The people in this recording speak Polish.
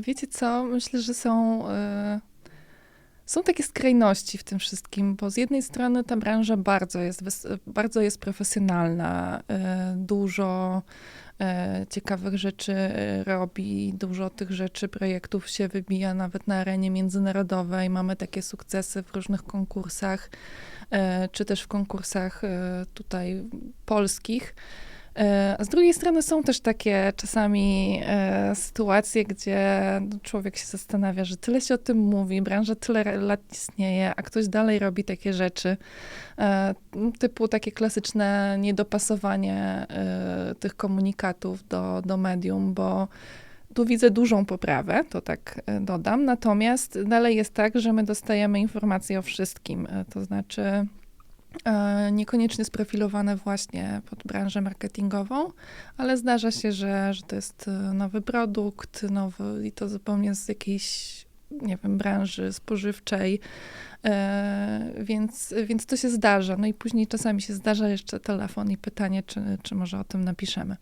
Wiecie co? Myślę, że są, e, są takie skrajności w tym wszystkim, bo z jednej strony ta branża bardzo jest, bardzo jest profesjonalna, e, dużo e, ciekawych rzeczy robi, dużo tych rzeczy, projektów się wybija nawet na arenie międzynarodowej. Mamy takie sukcesy w różnych konkursach, czy też w konkursach tutaj polskich. E, A z drugiej strony są też takie czasami e, sytuacje, gdzie no, człowiek się zastanawia, że tyle się o tym mówi, branża tyle lat istnieje, a ktoś dalej robi takie rzeczy, e, typu takie klasyczne niedopasowanie tych komunikatów do, do medium, bo tu widzę dużą poprawę, to tak dodam, natomiast dalej jest tak, że my dostajemy informacje o wszystkim, to znaczy niekoniecznie sprofilowane właśnie pod branżę marketingową, ale zdarza się, że, że to jest e, nowy produkt, nowy i to zupełnie z jakiejś, nie wiem, branży spożywczej, e, więc, więc to się zdarza. No i później czasami się zdarza jeszcze telefon i pytanie, czy, czy może o tym napiszemy.